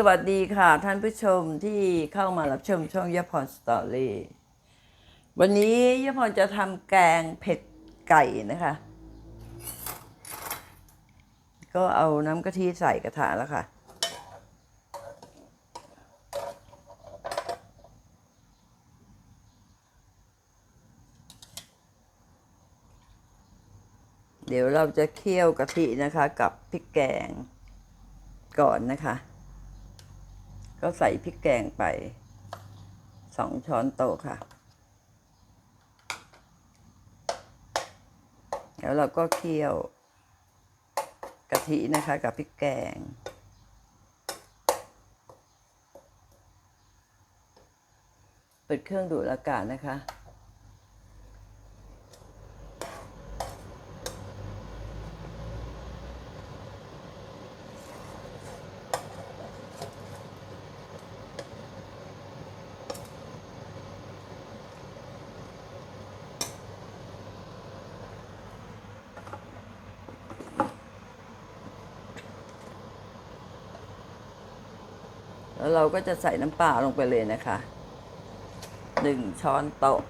สวัสดีค่ะท่านผู้ชมที่เข้ามารับชมช่องยพรสตอรี่วันนี้ยพรจะทำแกงเผ็ดไก่นะคะ ก็เอาน้ำกะทิใส่กระถาแล้วค่ะ เดี๋ยวเราจะเคี่ยวกะทินะคะกับพริกแกงก่อนนะคะ ก็ใส่พริกแกงไปสองช้อนโต๊ะค่ะ แล้วเราก็เคี่ยวกะทินะคะกับพริกแกง เปิดเครื่องดูดอากาศนะคะ แล้วเราก็จะใส่น้ำปลาลงไปเลยนะคะหนึ่งช้อนโต๊ะ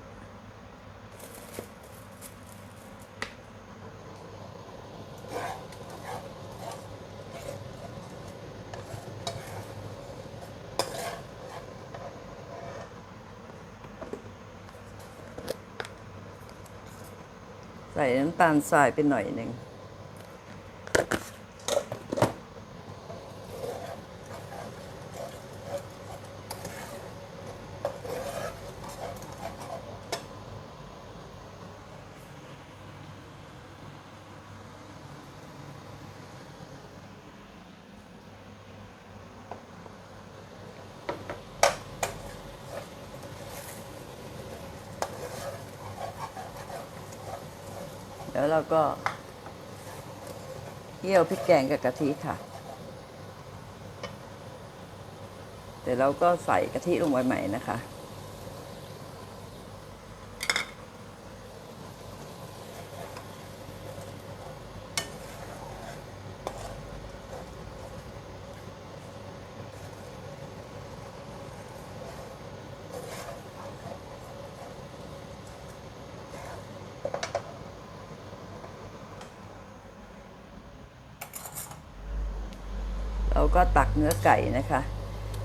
ใส่น้ำตาลทรายไปหน่อยหนึ่ง แล้วเราก็เคี่ยวพริกแกงกับกะทิค่ะเดี๋ยวเราก็ใส่กะทิลงไปใหม่นะคะ ก็ตักเนื้อไก่นะคะ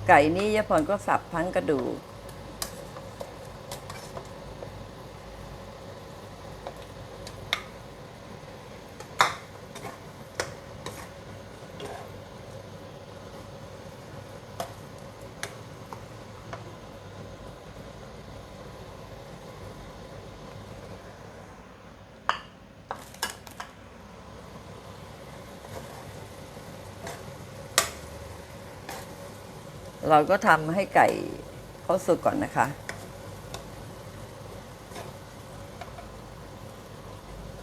ไก่นี้ยะพรก็สับทั้งกระดูก เราก็ทำให้ไก่เขาสุกก่อนนะคะ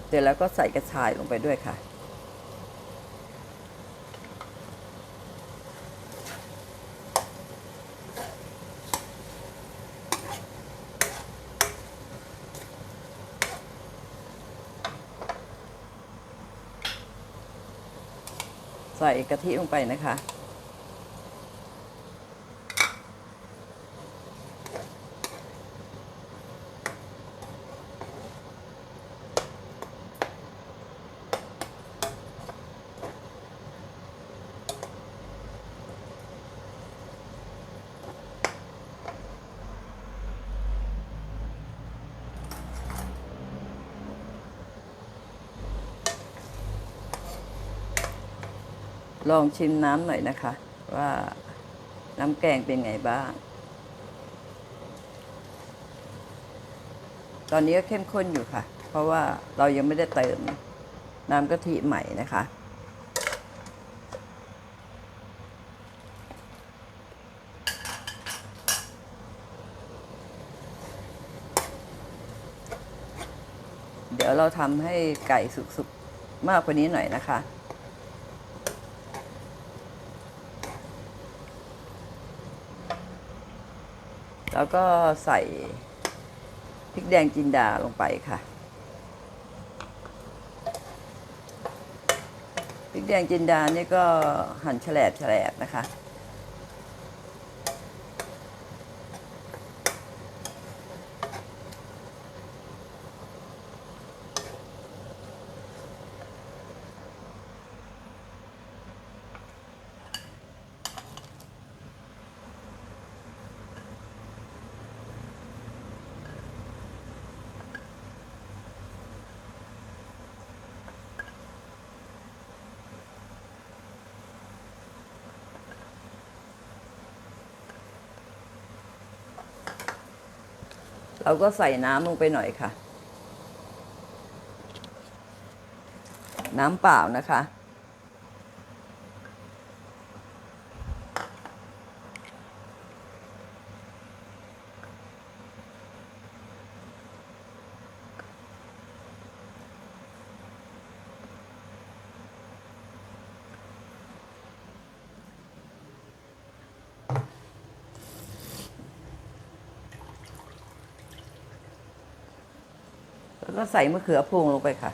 เดี๋ยวเราก็ใส่กระชายลงไปด้วยค่ะ ใส่กะทิลงไปนะคะ ลองชิมน้ำหน่อยนะคะ ว่าน้ำแกงเป็นไงบ้าง ตอนนี้ก็เข้มข้นอยู่ค่ะ เพราะว่าเรายังไม่ได้เติมน้ำกะทิใหม่นะคะเดี๋ยวเราทำให้ไก่สุกๆ มากกว่านี้หน่อยนะคะ แล้วก็ใส่พริกแดงจินดาลงไปค่ะพริกแดงจินดานี่ก็หั่นแฉลบแฉลบนะคะ เราก็ใส่น้ำลงไปหน่อยค่ะ น้ำเปล่านะคะ ก็ใส่มะเขือพวงลงไปค่ะ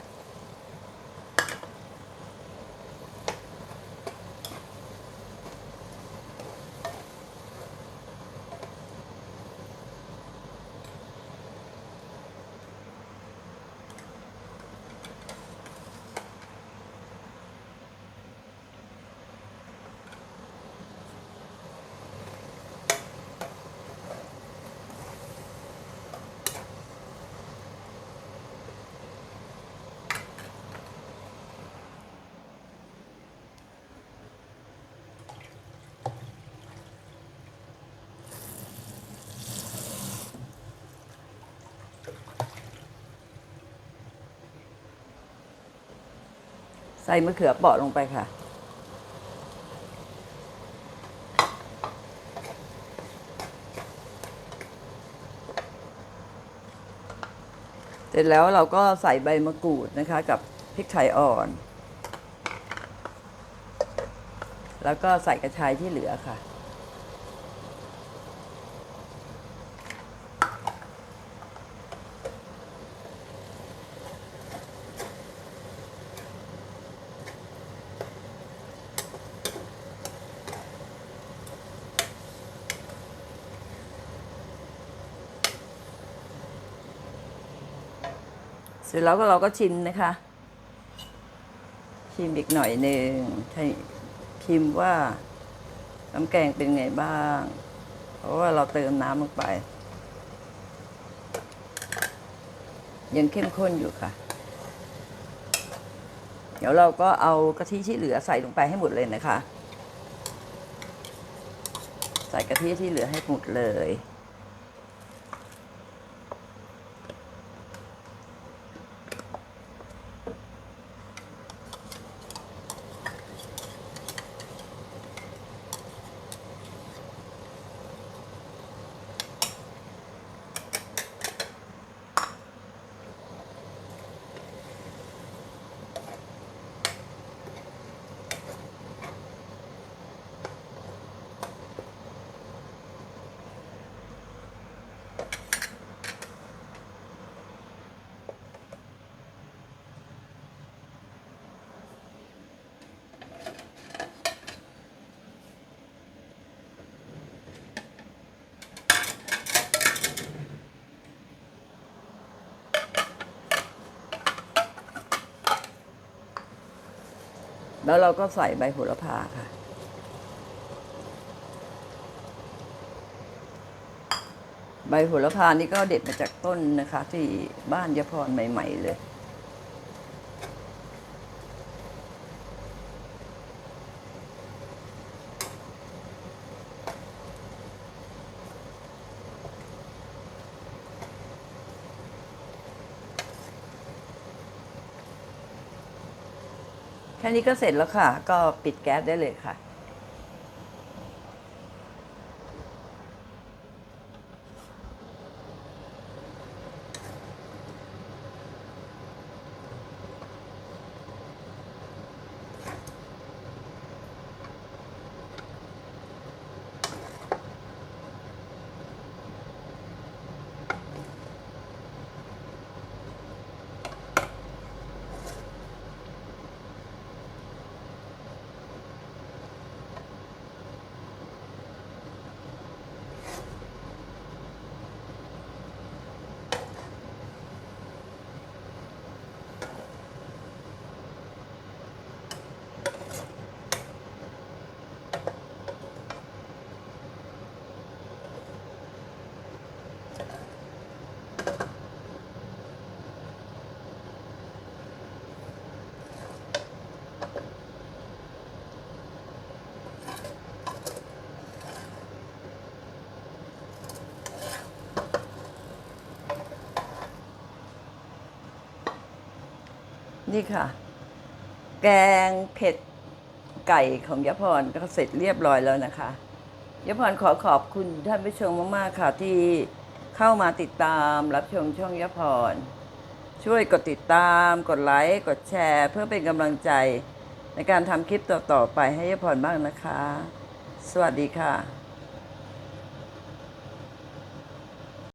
ใส่มะเขือเปาะลงไปค่ะ เสร็จแล้วเราก็ใส่ใบมะกรูดนะคะกับพริกไทยอ่อน แล้วก็ใส่กระชายที่เหลือค่ะ เสร็จแล้วก็เราก็ชิมนะคะ ชิมอีกหน่อยหนึ่งให้ชิมว่าน้ำแกงเป็นไงบ้าง เพราะว่าเราเติมน้ำลงไป ยังเข้มข้นอยู่ค่ะ เดี๋ยวเราก็เอากะทิที่เหลือใส่ลงไปให้หมดเลยนะคะ ใส่กะทิที่เหลือให้หมดเลย แล้วเราก็ใส่ใบโหระพาค่ะ ใบโหระพานี่ก็เด็ดมาจากต้นนะคะ ที่บ้านยาพรใหม่ ๆ เลย แค่นี้ก็เสร็จแล้วค่ะ ก็ปิดแก๊สได้เลยค่ะ นี่ค่ะ แกงเผ็ดไก่ของยพรก็เสร็จเรียบร้อยแล้วนะคะยพรขอขอบคุณท่านผู้ชมมากๆค่ะที่เข้ามาติดตามรับชมช่องยพร ช่วยกดติดตาม กดไลค์กดแชร์ เพื่อเป็นกำลังใจในการทำคลิปต่อๆไปให้ยพรบ้างนะคะ สวัสดีค่ะ